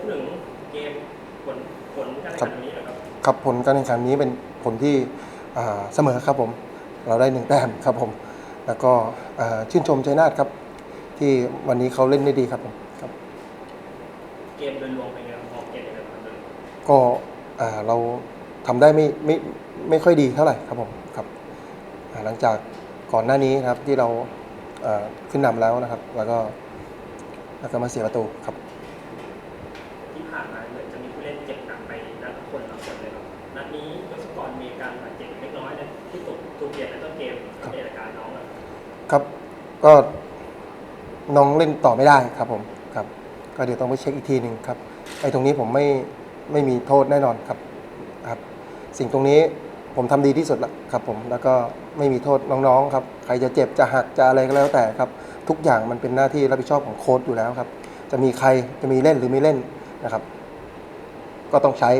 พูดถึงเกมผลผลการแข่งขันวันนี้หนะครับ ครับผลการแข่งขันนี้เป็นผลที่อ่าเสมอครับผม เราได้หนึ่งแต้มครับผม แล้วก็อ่าชื่นชมชัยนาทครับ ที่วันนี้เขาเล่นได้ดีครับผมครับ เกมโดยรวมเป็นไงครับออกเกมยังไงบ้างครับก็อ่าเราทำได้ไม่ไม่ไม่ค่อยดีเท่าไหร่ครับผมครับอ่าหลังจากก่อนหน้านี้นะครับที่เราอ่าขึ้นนำแล้วนะครับ แล้วก็แล้วก็มาเสียประตูครับ มครับเป็นอาการน้องอะครับก็น้องเล่นต่อไม่ได้ครับผมครับ ก็เดี๋ยวต้องไปเช็คอีกทีหนึ่งครับไอ้ตรงนี้ผมไม่ไม่มีโทษแน่นอนครับครับ สิ่งตรงนี้ผมทำดีที่สุดแล้วครับผมแล้วก็ไม่มีโทษน้องๆครับใครจะเจ็บจะหักจะอะไรก็แล้วแต่ครับ ทุกอย่างมันเป็นหน้าที่รับผิดชอบของโค้ชอยู่แล้วครับ จะมีใครจะมีเล่นหรือไม่เล่นนะครับ ก็ต้องใช้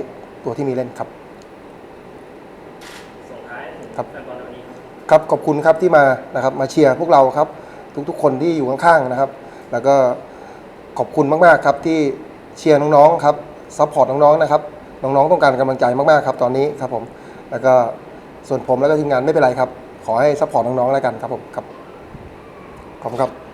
ตัวที่มีเล่นครับ ส่งท้ายถึงครับแฟนบอลในวันนี้ครับ ครับขอบคุณครับที่มานะครับมาเชียร์พวกเราครับ ทุกๆ คนที่อยู่ข้างๆนะครับ แล้วก็ขอบคุณมากๆครับที่เชียร์น้องๆครับซัพพอร์ตน้องๆนะครับน้องๆต้องการกำลังใจมากๆครับตอนนี้ครับผมแล้วก็ส่วนผมแล้วก็ทีมงานไม่เป็นไรครับ ขอให้ซัพพอร์ตน้องๆแล้วกันครับผมครับขอบคุณครับ